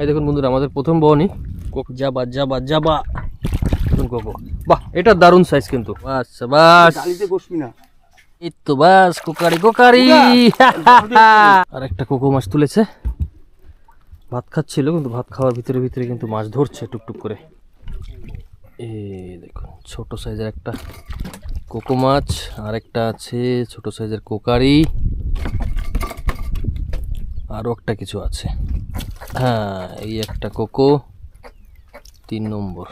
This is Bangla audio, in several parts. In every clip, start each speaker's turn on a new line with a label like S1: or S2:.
S1: এই দেখুন বন্ধুরা আমাদের প্রথম বহনি যাবা যাবা যাবা। দেখুন কোকো বাহ এটা দারুণ সাইজ কিন্তু। বাস বাস।
S2: ডালিতে
S1: এই তো বাস কোকারি কোকারি। আর একটা কোকো মাছ তুলেছে। ভাত খাচ্ছিল কিন্তু ভাত খাওয়ার ভিতরে ভিতরে কিন্তু মাছ ধরছে টুকটুক করে। এই দেখুন ছোট সাইজের একটা কোকো মাছ আর একটা আছে ছোট সাইজের কোকারি। আরও একটা কিছু আছে। হ্যাঁ এই একটা কোকো, তিন নম্বর।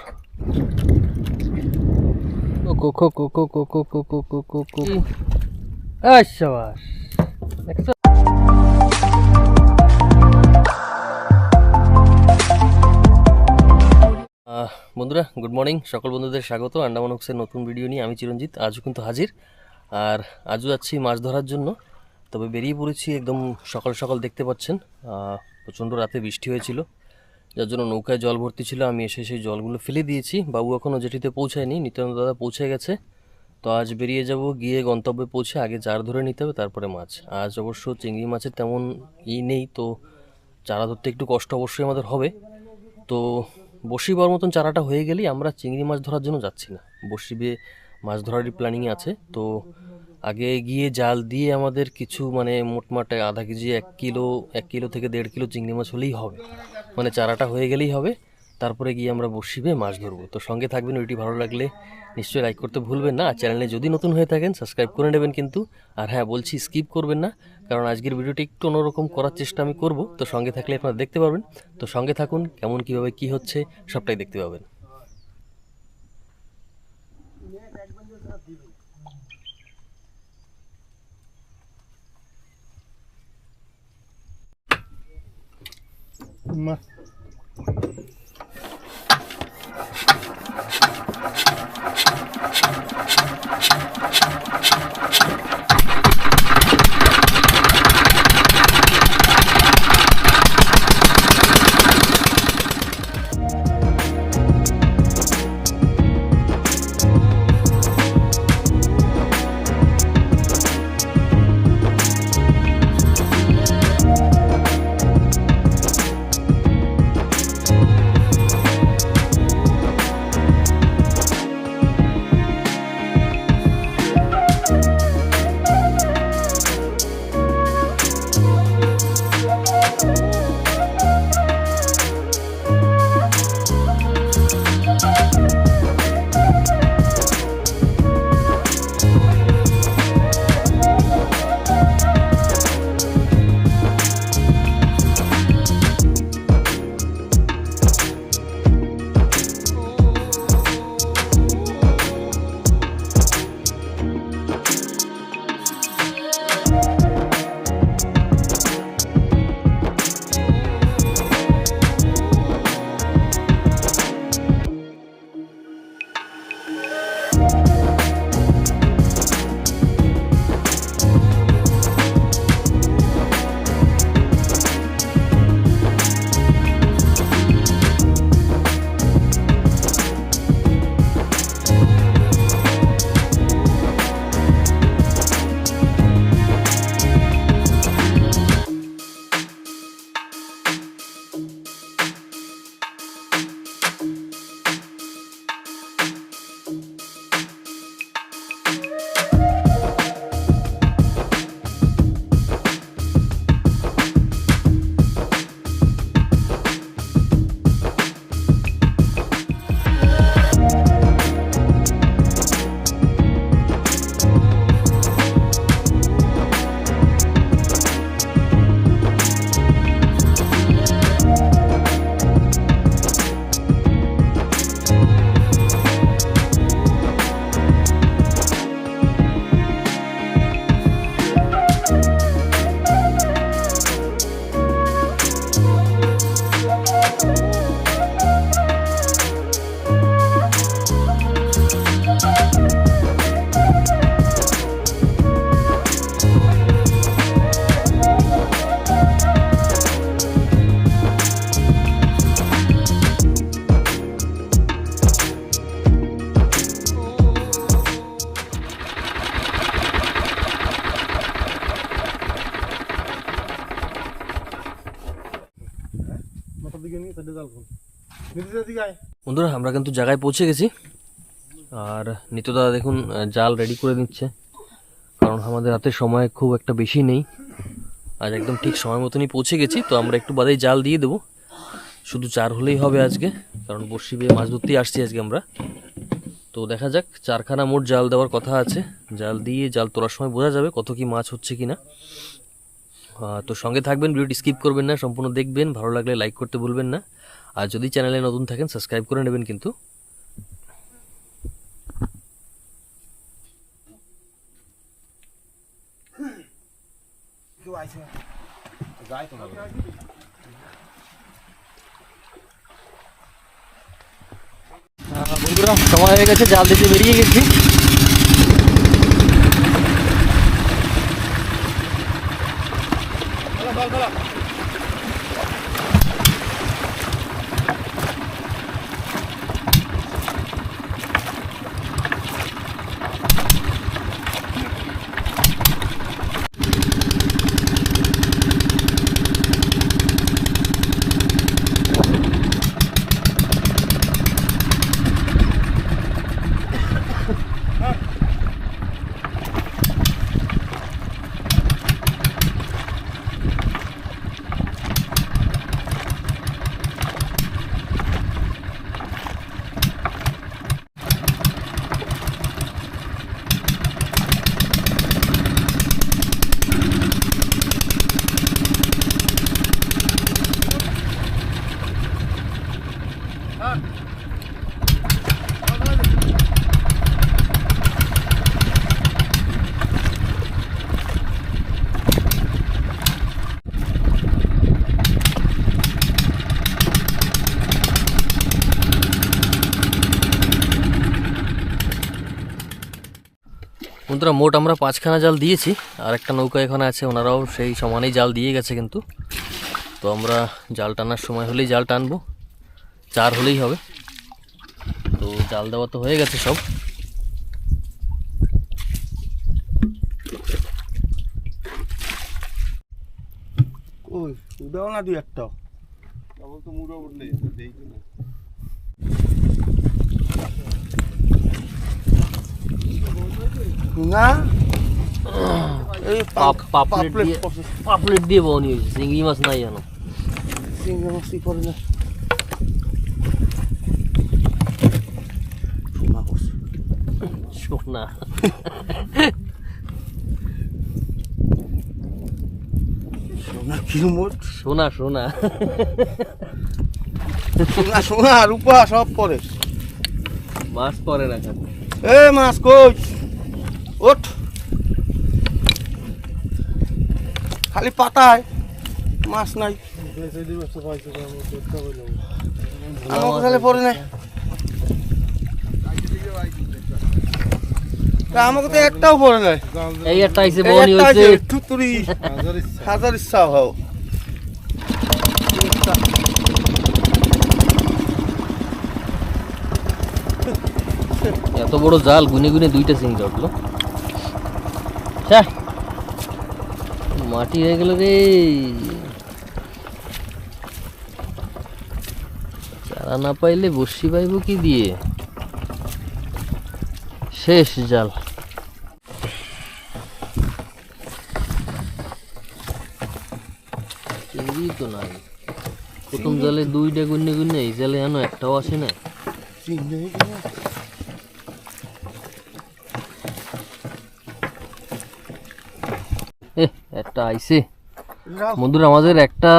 S1: বন্ধুরা গুড মর্নিং সকল বন্ধুদের স্বাগত। আন্ডামান হোক্সের নতুন ভিডিও নিয়ে আমি চিরঞ্জিত, আজও কিন্তু হাজির। আর আজও যাচ্ছি মাছ ধরার জন্য। তবে বেরিয়ে পড়েছি একদম সকাল সকাল দেখতে পাচ্ছেন। প্রচণ্ড রাতে বৃষ্টি হয়েছিল। যার জন্য নৌকায় জল ভর্তি ছিল, আমি এসে সেই জলগুলো ফেলে দিয়েছি। বাবু এখনও যেটিতে পৌঁছায়নি, নিত্যানন্দ দাদা পৌঁছে গেছে। তো আজ বেরিয়ে যাব, গিয়ে গন্তব্যে পৌঁছে আগে চার ধরে নিতে হবে, তারপরে মাছ। আজ অবশ্য চিংড়ি মাছের তেমন ই নেই, তো চারা ধরতে একটু কষ্ট অবশ্যই আমাদের হবে। তো বসিবার মতন চারাটা হয়ে গেলেই আমরা চিংড়ি মাছ ধরার জন্য যাচ্ছি না। বসিবে মাছ ধরারই প্ল্যানিং আছে। তো আগে গিয়ে জাল দিয়ে আমাদের কিছু মানে মোটমাটে আধা কেজি, এক কিলো এক কিলো থেকে দেড় কিলো চিংড়ি মাছ হলেই হবে। মানে চারাটা হয়ে গেলেই হবে। তারপরে গিয়ে আমরা বসিবে মাছ ধরবো। তো সঙ্গে থাকবেন ওইটি ভালো লাগলে নিশ্চয়ই লাইক করতে ভুলবেন না। আর চ্যানেলে যদি নতুন হয়ে থাকেন সাবস্ক্রাইব করে নেবেন কিন্তু। আর হ্যাঁ বলছি স্কিপ করবেন না, কারণ আজকের ভিডিওটি একটু অন্যরকম করার চেষ্টা আমি করব। তো সঙ্গে থাকলে আপনারা দেখতে পারবেন। তো সঙ্গে থাকুন, কেমন, কীভাবে, কি হচ্ছে, সবটাই দেখতে পাবেন।
S2: うま
S1: い。আমরা কিন্তু জায়গায় পৌঁছে গেছি। আর নিত্যদা দেখুন জাল রেডি করে নিচ্ছে। কারণ আমাদের হাতে সময় খুব একটা বেশি নেই। আজ একদম ঠিক সময় মতনই পৌঁছে গেছি, তো আমরা একটু বাদেই জাল দিয়ে দেবো। শুধু চার হলেই হবে আজকে, কারণ বর্ষি বেয়ে মাছ ধরতেই আসছি আজকে আমরা। তো দেখা যাক, চারখানা মোট জাল দেওয়ার কথা আছে। জাল দিয়ে জাল তোলার সময় বোঝা যাবে কত কি মাছ হচ্ছে কি না তো সঙ্গে থাকবেন, ভিডিওটি স্কিপ করবেন না, সম্পূর্ণ দেখবেন। ভালো লাগলে লাইক করতে ভুলবেন না। আর যদি চ্যানেলে নতুন থাকেন, সাবস্ক্রাইব করে নেবেন কিন্তু। বন্ধুরা, সময় হয়ে গেছে, জাল দিতে বেরিয়ে গেছি। বন্ধুরা মোট আমরা পাঁচখানা জাল দিয়েছি আর একটা নৌকা এখানে আছে ওনারাও সেই সমানেই জাল দিয়ে গেছে কিন্তু। তো আমরা জাল টানার সময় হলেই জাল টানবো চার হলেই হবে। তো জাল দেওয়া তো হয়ে গেছে সব।
S2: ওই উদাও না দুই একটা। তো মুড়ো উঠলে দেই না। না? এই
S1: পাপলেট
S2: পাপলেট
S1: দিয়ে বনি হয়েছে চিংড়ি মাছ নাই জানো
S2: চিংড়ি মাছই করে না?
S1: সোনা
S2: সোনা
S1: সোনা সোনা
S2: সোনা সোনা রূপা সব পরে।
S1: মাছ পরে না খান
S2: এ মাছ কই? ওঠ। খালি পাতায় মাছ নাই। আমাকে খালি পরে নাই। আমাকে তো একটাও পরে নাই।
S1: এই একটা বনি
S2: থুতুরি হাজার ইচ্ছা হও
S1: এত বড় জাল গুনে গুনে দুইটা চিংড়ি উঠল। মাটি হয়ে গেল রে। চারা না পাইলে বসি পাইব কি দিয়ে? শেষ জাল। চিংড়ি তো নাই। প্রথম জালে দুইটা গুনে গুনে এই জালে এনো একটাও আসে না
S2: চিংড়ি
S1: এ একটা আইসে বন্ধুরা আমাদের একটা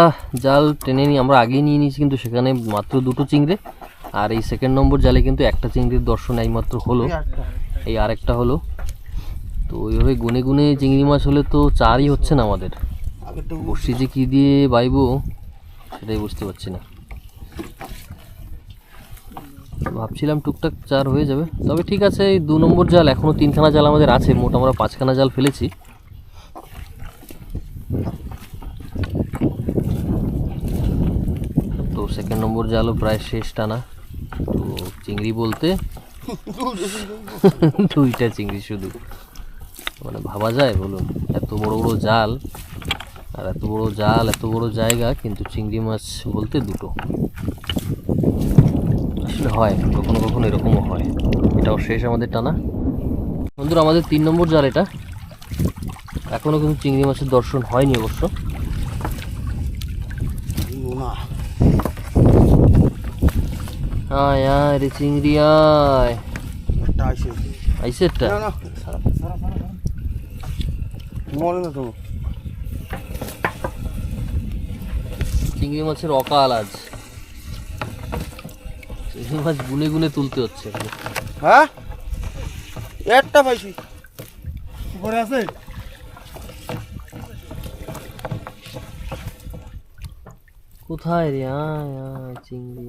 S1: জাল টেনে নিয়ে আমরা আগেই নিয়ে নিয়েছি কিন্তু সেখানে মাত্র দুটো চিংড়ে। আর এই সেকেন্ড নম্বর জালে কিন্তু একটা চিংড়ির দর্শন এইমাত্র হলো। এই আরেকটা। হলো। তো ওইভাবে গুনে গুনে চিংড়ি মাছ হলে তো চারই হচ্ছে না আমাদের। বসি যে কী দিয়ে বাইবো সেটাই বুঝতে পারছি না। ভাবছিলাম টুকটাক চার হয়ে যাবে। তবে ঠিক আছে এই দু নম্বর জাল এখনও তিনখানা জাল আমাদের আছে। মোট আমরা পাঁচখানা জাল ফেলেছি। তো সেকেন্ড নম্বর জালও প্রায় শেষ টানা, তো চিংড়ি বলতে দুইটা চিংড়ি শুধু। মানে ভাবা যায় বলুন, এত বড় বড় জাল, আর এত বড় জাল, এত বড় জায়গা, কিন্তু চিংড়ি মাছ বলতে দুটো। আসলে হয়, কখনো কখনো এরকমও হয়। এটাও শেষ আমাদের টানা। বন্ধুরা, আমাদের তিন নম্বর জাল এটা। এখনও কিন্তু চিংড়ি মাছের দর্শন হয়নি অবশ্য।
S2: নোনা
S1: আয় আয় রে চিংড়ি আয়।
S2: একটা
S1: আইসে
S2: না মনে তো।
S1: চিংড়ি মাছের অকাল আজ। চিংড়ি মাছ গুনে গুনে তুলতে হচ্ছে।
S2: হ্যাঁ? একটা পাইছি। উপরে আছে?
S1: কোথায় রে? আয় আয় চিংড়ি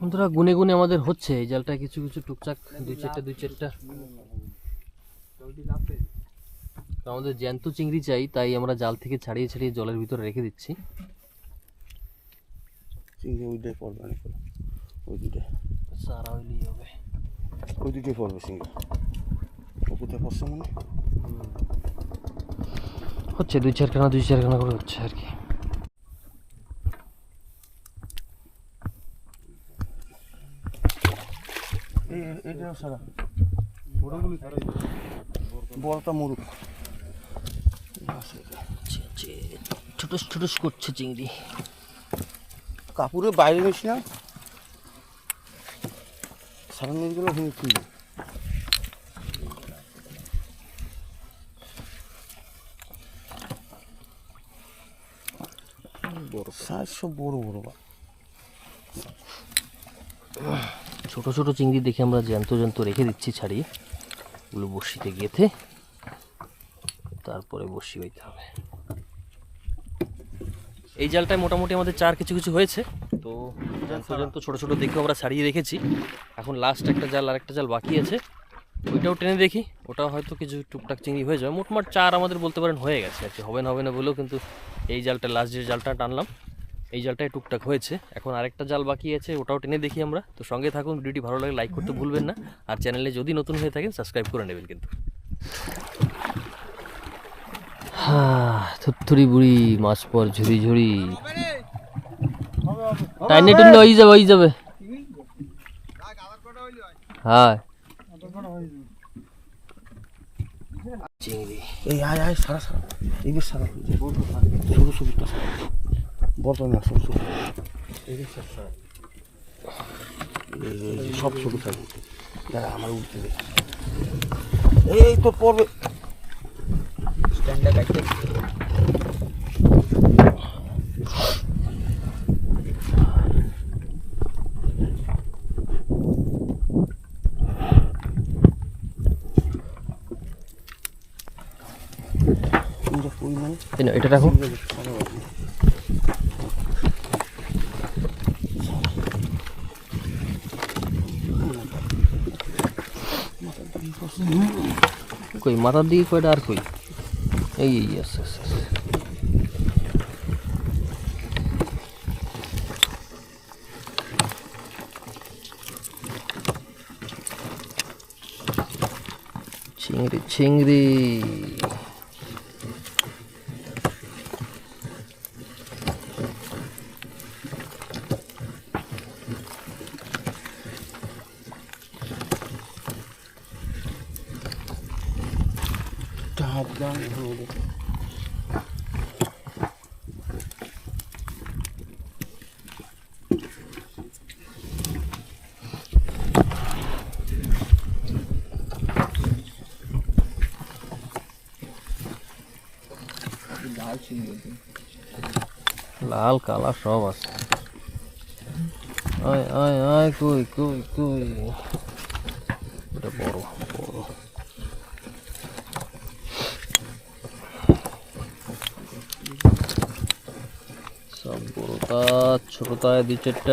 S1: বন্ধুরা গুনে গুনে আমাদের হচ্ছে। এই জালটা কিছু কিছু টুকটাক দুই চারটা দুই চারটা। আমাদের জ্যান্ত চিংড়ি চাই তাই আমরা জাল থেকে ছাড়িয়ে ছাড়িয়ে জলের ভিতরে রেখে দিচ্ছি।
S2: চিংড়ি ওইটাই পড়বে অনেক ওই দুটাই
S1: সারা হবে।
S2: ওই দুটোই পড়বে চিংড়ি। ও কোথায় পড়ছে মানে
S1: হচ্ছে দুই চারখানা দুই চারখানা করে হচ্ছে আর কি।
S2: এটাও সারা বড়টা
S1: করছে চিংড়ি।
S2: কাপড়ের বাইরে নিস না সারা মেয়েগুলো তুই বড় সাইজ সব বড় বড় বা।
S1: ছোট ছোট চিংড়ি দেখে আমরা জ্যান্ত জ্যান্ত রেখে দিচ্ছি ছাড়িয়ে ওগুলো বড়শিতে গেথে তারপরে বড়শি হইতে হবে। এই জালটায় মোটামুটি আমাদের চার কিছু কিছু হয়েছে তো জ্যান্ত জ্যান্ত ছোটো ছোটো দেখে আমরা ছাড়িয়ে রেখেছি। এখন লাস্ট একটা জাল আর একটা জাল বাকি আছে। ওইটাও টেনে দেখি ওটাও হয়তো কিছু টুকটাক চিংড়ি হয়ে যাবে। মোটমাট চার আমাদের বলতে পারেন হয়ে গেছে আর কি। হবে না হবে না বলেও কিন্তু এই জালটা লাস্ট যে জালটা টানলাম এই জালটায় টুকটাক হয়েছে। এখন আরেকটা জাল বাকি আছে, ওটাও টেনে দেখি আমরা। তো সঙ্গে থাকুন, ভিডিওটি ভালো লাগে লাইক করতে ভুলবেন না। আর চ্যানেলে যদি নতুন হয়ে থাকেন সাবস্ক্রাইব করে নেবেন কিন্তু। থুরথুরি বুড়ি, মাছ পর ঝুড়ি ঝুড়ি। টাইনে টুনলে হয়ে যাবে হয়ে যাবে। হ্যাঁ। চিংড়ি
S2: এই, আয় আয়, সারা সারা। এই সারা সরু। সরুটা সারা। বড় না সরু সরু এই বেশ সারা এই, এই, এই, সব সরু থাকবে। দাঁড়া আমার উঠতে এই তো পড়বে।
S1: এই নাও, এটা রাখো কই মাথার দিকে কয়টা আর কই এই এই আচ্ছা আচ্ছা আচ্ছা। চিংড়ি চিংড়ি
S2: হাত দাম হলো
S1: লাল কালা সব আছে আয় আয় আয় কই কই কই tayo di chat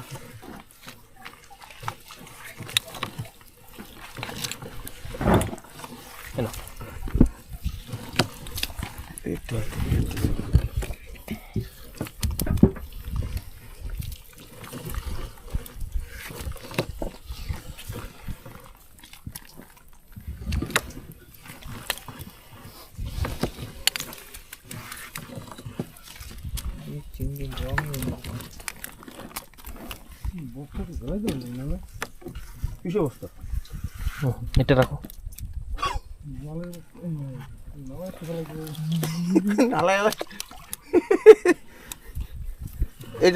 S1: Thank.
S2: কিসে
S1: এটা রাখো।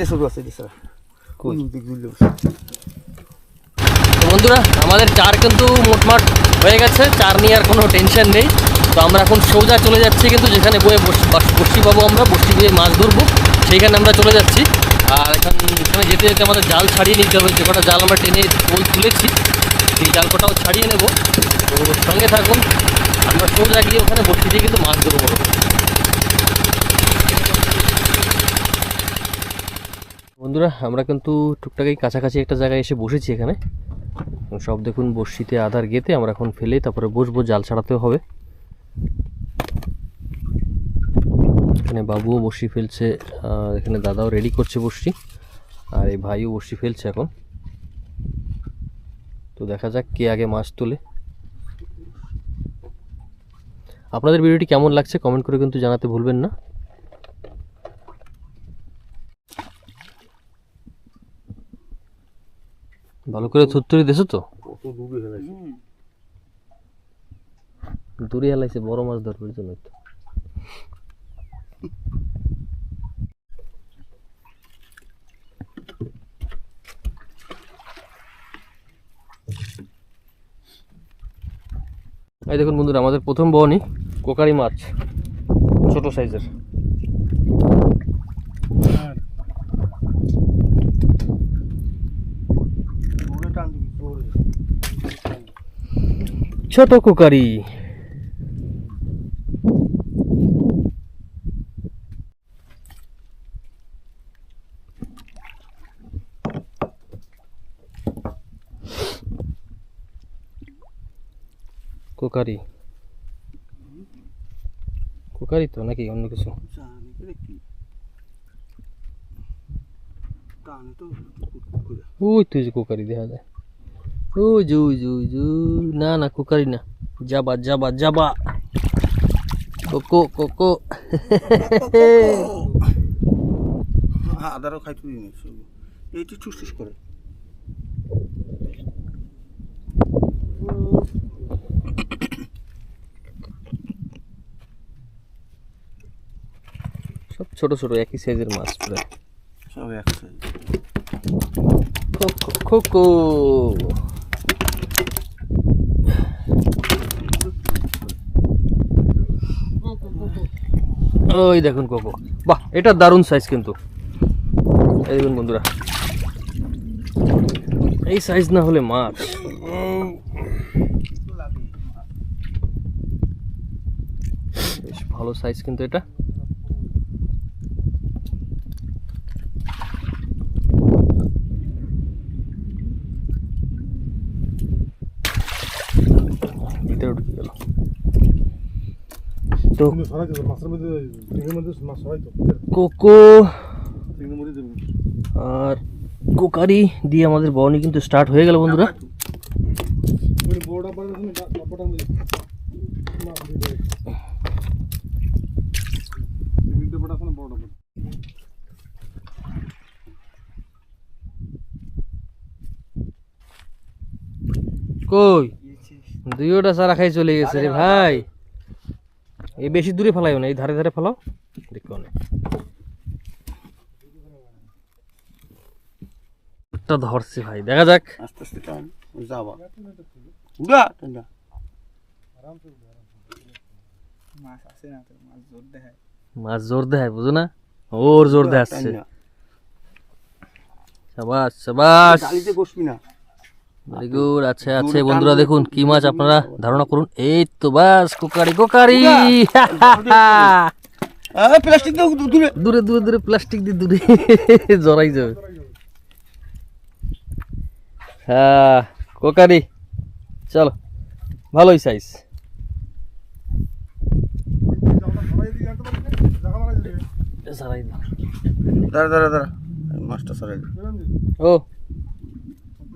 S2: শুরু আছে স্যার
S1: বন্ধুরা আমাদের চার কিন্তু মোটমাট হয়ে গেছে চার নিয়ে আর কোনো টেনশন নেই। তো আমরা এখন সোজা চলে যাচ্ছি কিন্তু যেখানে বয়ে বসি বসি পাবো আমরা বসি দিয়ে মাছ ধরবো। সেইখানে আমরা চলে যাচ্ছি। আর এখান এখানে যেতে যেতে আমাদের জাল ছাড়িয়ে নিতে হবে। যে কটা জাল আমরা টেনে পোল তুলেছি, সেই জাল কটাও ছাড়িয়ে নেব। তো সঙ্গে থাকুন, আমরা সোজা গিয়ে ওখানে বসি দিয়ে কিন্তু মাছ ধরবো। বন্ধুরা, আমরা কিন্তু টুকটাক কাছাকাছি একটা জায়গায় এসে বসেছি এখানে। সব দেখুন বড়শিতে, আধার গেতে আমরা এখন ফেলে তারপরে বসবো, জাল ছাড়াতেও হবে। এখানে বাবুও বসি ফেলছে এখানে দাদাও রেডি করছে বড়শি আর এই ভাইও বসি ফেলছে এখন। তো দেখা যাক কে আগে মাছ তোলে। আপনাদের ভিডিওটি কেমন লাগছে কমেন্ট করে কিন্তু জানাতে ভুলবেন না। ভালো করে থুত্তুরি দেছো তো?
S2: দূরে হেলাইছে।
S1: দূরে হেলাইছে বড় মাছ ধরবার জন্য তো। এই দেখুন বন্ধুরা আমাদের প্রথম বহনি কোকারি মাছ ছোট সাইজের। ছোট কোকারি। কোকারি? কোকারি তো নাকি অন্য কিছু? ওই তুই যে কোকারি দেখা যায়। ওই যে ওই যে ওই যে না না কোকারি না। যাবা যাবা যাবা। Cocoa cocoa.
S2: আদারও খাইতে এইটি ঠুস করে।
S1: ছোট ছোট একই সাইজের মাছ প্রায়।
S2: সব একসাথে
S1: কোকো কোকো ওই দেখুন কোকো বাহ এটা দারুণ সাইজ কিন্তু। এই দেখুন বন্ধুরা। এই সাইজ না হলে মাছ। বেশ ভালো সাইজ কিন্তু এটা ভিতরে ঢুকে গেল তো
S3: কিন্তু সরাই তো মাছের মধ্যে চিংড়ির মধ্যে মাছ সরাই তো
S1: কোকো আর কোকারি দিয়ে আমাদের বর্ণি কিন্তু স্টার্ট হয়ে গেল বন্ধুরা।
S3: ডাব্বা
S1: কই? দুইটা সারা খাই চলে গেছে রে ভাই। এই বেশি দূরে ফেলাইও না এই ধারে ধারে ফেলাও। দেখো না একটা ধরছে ভাই দেখা যাক।
S2: আস্তে আস্তে টান ওই যাবা। উড়া টান্ডা
S1: মাছ জোর দেয় বুঝো না? ওর জোর
S2: টান্ডা।
S1: সাবাস সাবাস।
S2: বসবি না।
S1: ভেরি গুড আছে আছে বন্ধুরা দেখুন কি মাছ আপনারা ধারণা করুন। এই তো বাস কোকারি কোকারি!
S2: প্লাস্টিক দূরে
S1: দূরে। দূরে দূরে প্লাস্টিক দিয়ে দূরে। জড়াই যাবে। হ্যাঁ কোকারি চলো। ভালোই সাইজ
S2: দাঁড়া দাঁড়া দাঁড়া। মাছটা সরাই
S1: ও।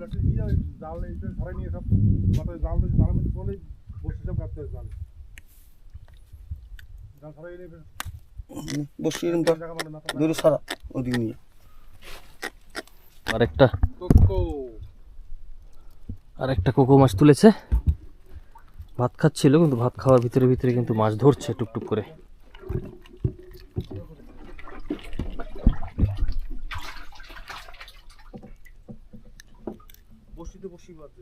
S3: ওই জাল এইটা সরাই নিয়ে সব মাথায় জাল জালের মধ্যে পড়লে বসে সব কাটতে হবে জাল। জাল সরাই নিয়ে ফের
S2: বসি এরমটা ধরে সারা ওদিক নিয়ে
S1: আর একটা
S3: কোকো।
S1: আর একটা কোকো মাছ তুলেছে। ভাত খাচ্ছিল কিন্তু ভাত খাওয়ার ভিতরে ভিতরে কিন্তু মাছ ধরছে টুকটুক করে
S2: বসিতে বসি বাদ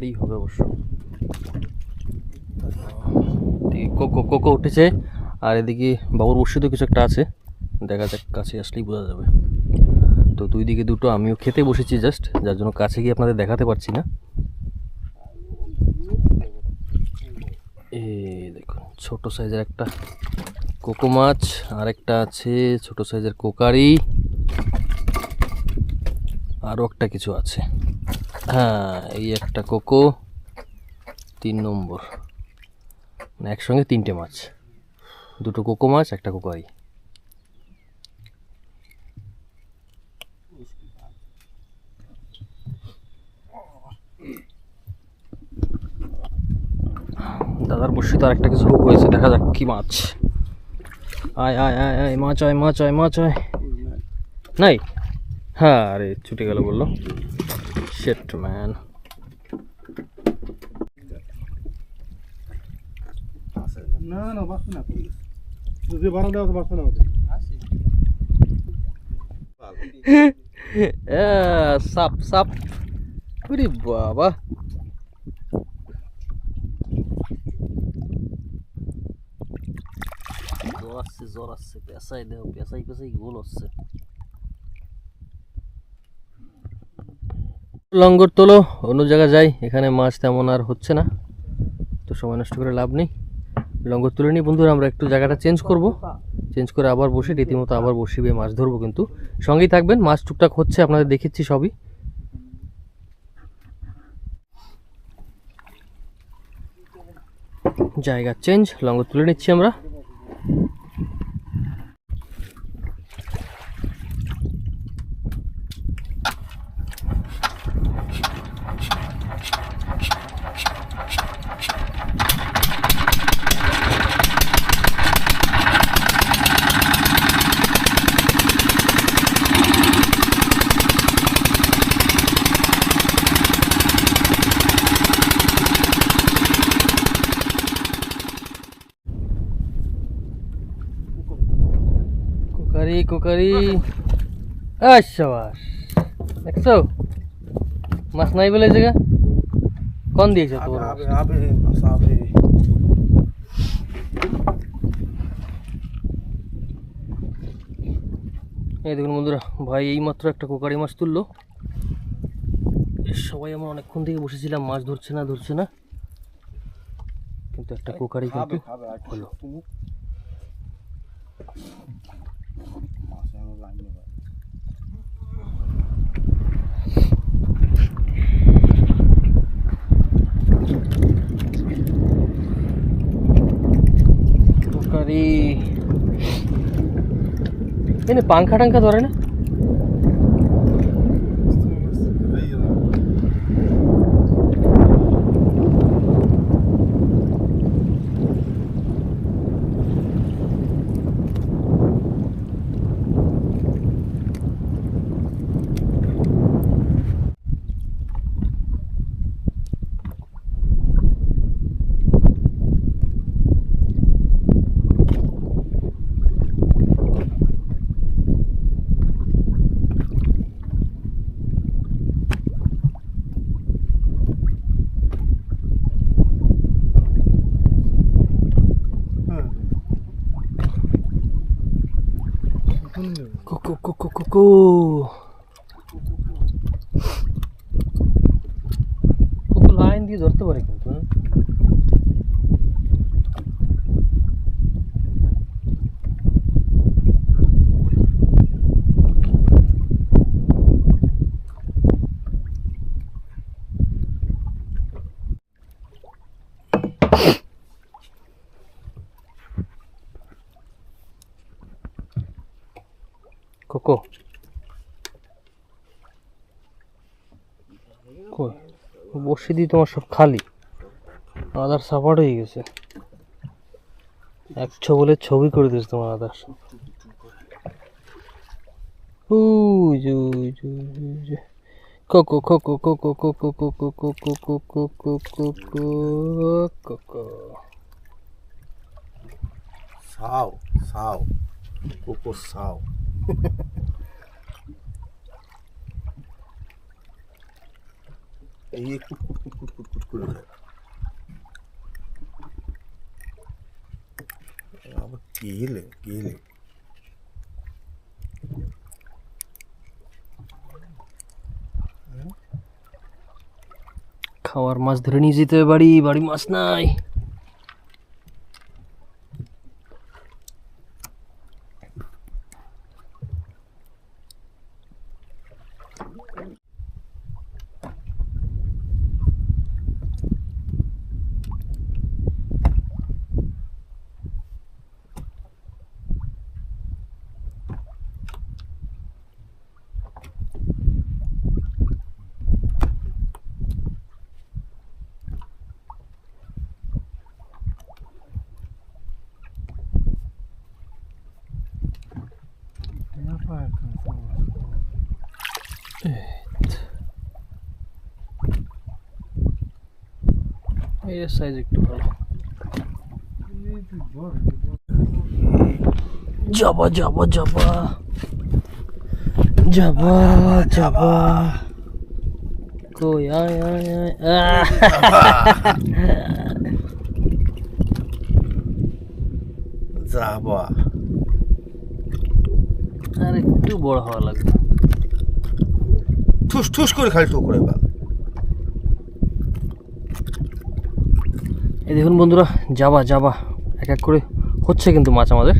S1: কোকারই হবে অবশ্য। কোকো কোকো উঠেছে, আর এদিকে বাবুর বসিতে কিছু একটা আছে। দেখা যাক, কাছে আসলেই বোঝা যাবে। তো দুই দিকে দুটো, আমিও খেতে বসেছি জাস্ট যার জন্য কাছে গিয়ে আপনাদের দেখাতে পারছি না। এ দেখুন, ছোট সাইজের একটা কোকো মাছ আর একটা আছে ছোট সাইজের কোকারি, আরও একটা কিছু আছে। হ্যাঁ এই একটা কোকো, তিন নম্বর। মানে একসঙ্গে তিনটে মাছ। দুটো কোকো মাছ, একটা কোকারি দাদার বসে তো আরেকটা কিছু হোক হয়েছে, দেখা যাক কি মাছ। আয় আয় আয় আয়, মাছ আয় মাছ আয় মাছ আয়। নাই? হ্যাঁ আরে ছুটে গেল বলল। শেট ম্যান
S3: না না বাসবে না যদি বারান্দা আছে বাসবে না
S1: সাপ সাপ। ওরে বাবা। জ্বর আসছে জ্বর আসছে। পেঁচাই দেহ পেঁচাই পেঁচাই গোল হচ্ছে। লঙ্গর তোলো, অন্য জায়গায় যাই। এখানে মাছ তেমন আর হচ্ছে না। তো সময় নষ্ট করে লাভ নেই। লঙ্গর তুলে নিই। বন্ধুরা, আমরা একটু জায়গাটা চেঞ্জ করব। চেঞ্জ করে আবার বসে, রীতিমতো আবার বসিবে মাছ ধরবো কিন্তু। সঙ্গেই থাকবেন, মাছ টুকটাক হচ্ছে, আপনাদের দেখেছি সবই। জায়গা চেঞ্জ লঙ্গর তুলে নিচ্ছি আমরা। Cookery cookery. আশাবাস দেখছ? মাছ নাই বলে এই জায়গা? কন দিয়েছে তোর? এই দেখুন বন্ধুরা ভাই এইমাত্র একটা কোকারি মাছ তুললো। সবাই আমরা অনেকক্ষণ থেকে বসেছিলাম মাছ ধরছে না ধরছে না। কিন্তু একটা কোকারি কিন্তু হলো।
S2: তুমি মাছ আমার লাইন নেবে
S1: দিয়ে তোমার সব খালি আদার সাপাট হয়ে গেছে এক ছবলে ছবি করে দিয়েছে তোমার আদার সব উই যে, উই
S2: ये कुट कुट कुट कुट कुट कुट कुट अब केले केले
S1: খাওয়ার মাছ ধরে নিয়ে যেতে পারি বাড়ি মাছ নাই সাইজ একটু ভালো। যাবা যাবা যাবা। যাবা যাবা। কই? আয় আয়!
S2: যাবা।
S1: আর একটু বড় হওয়া লাগবে।
S2: ঠুস ঠুস করে খালি ঠোকরে বা
S1: এই দেখুন বন্ধুরা, যাবা যাবা। এক এক করে হচ্ছে কিন্তু মাছ আমাদের।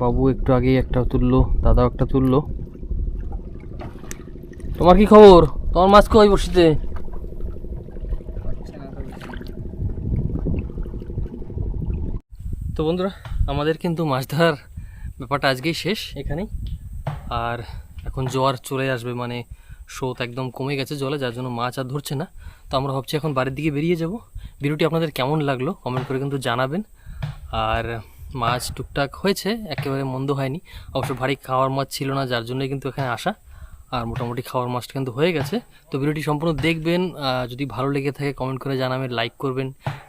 S1: বাবু একটু আগেই একটা তুললো, দাদাও একটা তুললো। তোমার কি খবর? তোমার মাছ কই বসিতে তো বন্ধুরা, আমাদের কিন্তু মাছ ধরার ব্যাপারটা আজকেই শেষ। এখানেই। আর এখন জোয়ার চলে আসবে মানে স্রোত একদম কমে গেছে জলে যার জন্য মাছ আর ধরছে না। তো আমরা ভাবছি এখন বাড়ির দিকে বেরিয়ে যাব। ভিডিওটি আপনাদের কেমন লাগল কমেন্ট করে কিন্তু জানাবেন। আর মাছ টুকটাক হয়েছে একেবারে মন্দ হয়নি। অবশ্য ভারী খাওয়ার মাছ ছিল না যার জন্যই কিন্তু এখানে আসা। আর মোটামুটি খাওয়ার মাছটা কিন্তু হয়ে গেছে। তো ভিডিওটি সম্পূর্ণ দেখবেন যদি ভালো লেগে থাকে কমেন্ট করে জানাবেন লাইক করবেন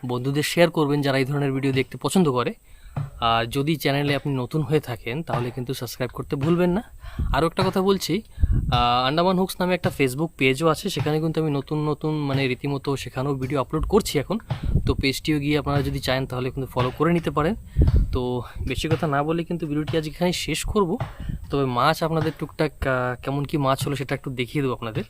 S1: বন্ধুদের শেয়ার করবেন যারা এই ধরনের ভিডিও দেখতে পছন্দ করে। আর যদি চ্যানেলে আপনি নতুন হয়ে থাকেন, তাহলে কিন্তু সাবস্ক্রাইব করতে ভুলবেন না। আরও একটা কথা বলছি আন্ডামান হুকস নামে একটা ফেসবুক পেজও আছে, সেখানে কিন্তু আমি নতুন নতুন মানে রীতিমতো সেখানেও ভিডিও আপলোড করছি এখন। তো পেজটিও গিয়ে আপনারা যদি চান, তাহলে কিন্তু ফলো করে নিতে পারেন। তো বেশি কথা না বলে কিন্তু ভিডিওটি আজ এখানে শেষ করব। তবে মাছ আপনাদের টুকটাক কেমন কি মাছ হলো সেটা একটু দেখিয়ে দেবো আপনাদের।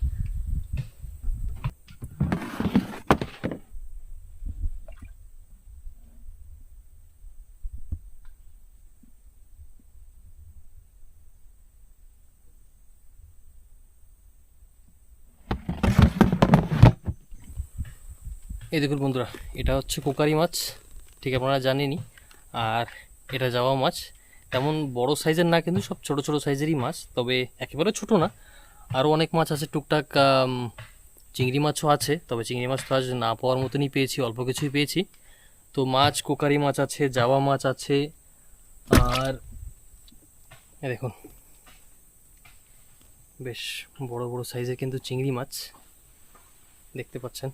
S1: এই দেখুন বন্ধুরা, এটা হচ্ছে কোকারি মাছ, ঠিক আপনারা জানেনই। আর এটা যাওয়া মাছ, তেমন বড় সাইজের না, কিন্তু সব ছোট ছোট সাইজেরই মাছ, তবে একেবারে ছোট না। আরও অনেক মাছ আছে, টুকটাক চিংড়ি মাছও আছে, তবে চিংড়ি মাছ তো আজ না পাওয়ার মতনই পেয়েছি, অল্প কিছুই পেয়েছি। তো মাছ, কোকারি মাছ আছে জাওয়া মাছ আছে, আর দেখুন, বেশ বড় বড় সাইজের কিন্তু চিংড়ি মাছ, দেখতে পাচ্ছেন।